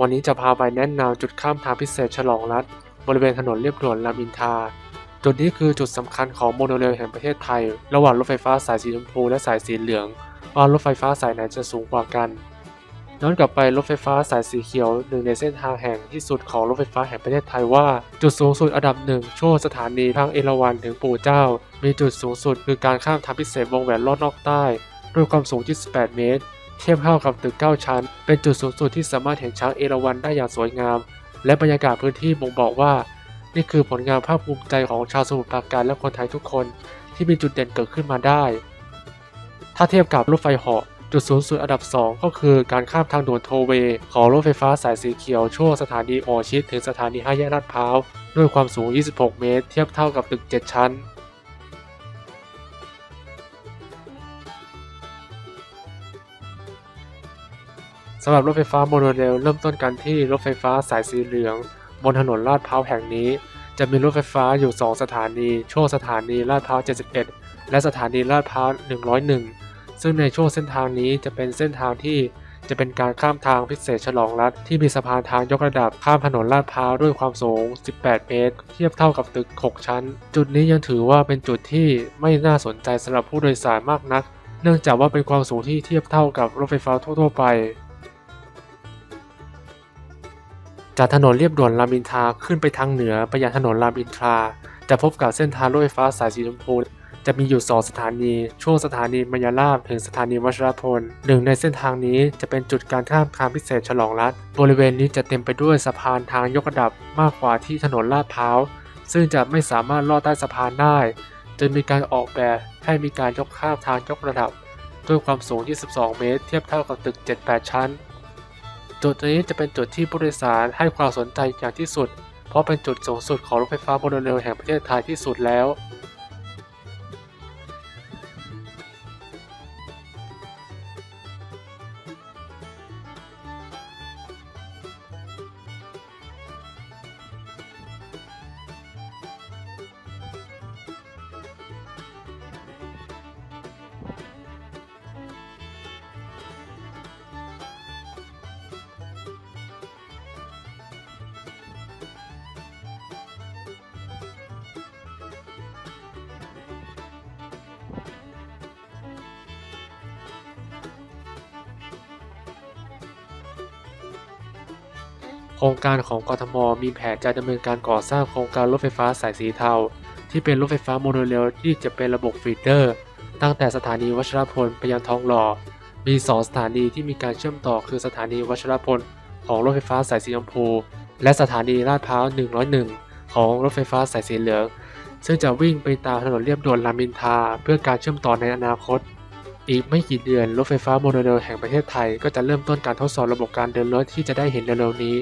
วันนี้จะพาไปแนะนำจุดข้ามทางพิเศษฉลองรัฐ บริเวณถนนเรียบด่วนรามอินทราจุดนี้คือจุดสำคัญของโมโนเรลแห่งประเทศไทย ระหว่างรถไฟฟ้าสายสีชมพูและสายสีเหลืองว่ารถไฟฟ้าสายไหนจะสูงกว่ากันย้อนกลับไปรถไฟฟ้าสายสีเขียวหนึ่งในเส้นทางแห่งที่สุดของรถไฟฟ้าแห่งประเทศไทยว่า จุดสูงสุดอันดับหนึ่งช่วงสถานีทางเอราวัณถึงปู่เจ้า มีจุดสูงสุดคือการข้ามทางพิเศษวงแหวนลอดนอกใต้ด้วยความสูง 28 เมตร เทียบเท่ากับตึก 9 ชั้น เป็นจุดสูงสุดที่สามารถเห็นช้างเอราวัณได้อย่างสวยงาม และบรรยากาศพื้นที่บ่งบอกว่า นี่คือผลงานภาคภูมิใจของชาวสมุทรปราการและคนไทยทุกคน ที่มีจุดเด่นเกิดขึ้นมาได้ ถ้าเทียบกับรถไฟเหาะจุดสูงสุดอันดับ 2 ก็คือการข้ามทางด่วนโทเวย์ของรถไฟฟ้าสายสีเขียวช่วงสถานีหมอชิดถึงสถานีห้าแยกลาดพร้าว ด้วยความสูง 26 เมตร เทียบเท่ากับตึก 7 ชั้น สำหรับรถไฟฟ้าโมโนเรลเริ่มต้นกันที่รถไฟฟ้าสายสีเหลือง บนถนนลาดพร้าวแห่งนี้ จะมีรถไฟฟ้าอยู่ 2 สถานี ช่วงสถานีลาดพร้าว 71 และสถานีลาดพร้าว 101 ซึ่งในช่วงเส้นทางนี้จะเป็นเส้นทางที่จะเป็นการข้ามทางพิเศษฉลองรัฐที่มีสะพานทางยกระดับข้ามถนนลาดพร้าวด้วยความสูง 18 เมตร เทียบเท่ากับตึก 6 ชั้น จุดนี้ยังถือว่าเป็นจุดที่ไม่น่าสนใจสำหรับผู้โดยสารมากนัก เนื่องจากว่าเป็นความสูงที่เทียบเท่ากับรถไฟฟ้าทั่วๆไป จากถนนเรียบด่วนรามอินทราขึ้นไปทางเหนือไปยังถนนรามอินทรา จะพบกับเส้นทางรถไฟฟ้าสายสีชมพูจะมีอยู่ 2 สถานี ช่วงสถานีมายาลาบถึงสถานีวัชรพลหนึ่งในเส้นทางนี้จะเป็นจุดการข้ามทางพิเศษฉลองรัฐ บริเวณนี้จะเต็มไปด้วยสะพานทางยกระดับมากกว่าที่ถนนลาดพร้าว ซึ่งจะไม่สามารถลอดใต้สะพานได้จึงมีการออกแบบให้มีการยกข้ามทางยกระดับ ด้วยความสูง 22 เมตร เทียบเท่ากับตึก 7-8 ชั้น จุดนี้จะเป็นจุดที่ผู้โดยสารให้ความสนใจอย่างที่สุด เพราะเป็นจุดสูงสุดของรถไฟฟ้าโมโนเรลแห่งประเทศไทยที่สุดแล้ว โครงการของกทมมีแผนจะดำเนินการก่อสร้างโครงการรถไฟฟ้าสายสีเทา ที่เป็นรถไฟฟ้าโมโนเรลที่จะเป็นระบบฟีดเดอร์ ตั้งแต่สถานีวัชรพลไปยังทองหล่อ มี 2 สถานีที่มีการเชื่อมต่อคือสถานีวัชรพลของรถไฟฟ้าสายสีชมพู และสถานีลาดพร้าว 101 ของรถไฟฟ้าสายสีเหลือง ซึ่งจะวิ่งไปตามถนนเลียบด่วนรามอินทราเพื่อการเชื่อมต่อในอนาคต อีกไม่กี่เดือนรถไฟฟ้าโมโนเรลแห่งประเทศไทยก็จะเริ่มต้นการทดสอบระบบการเดินรถที่จะได้เห็นเร็วๆนี้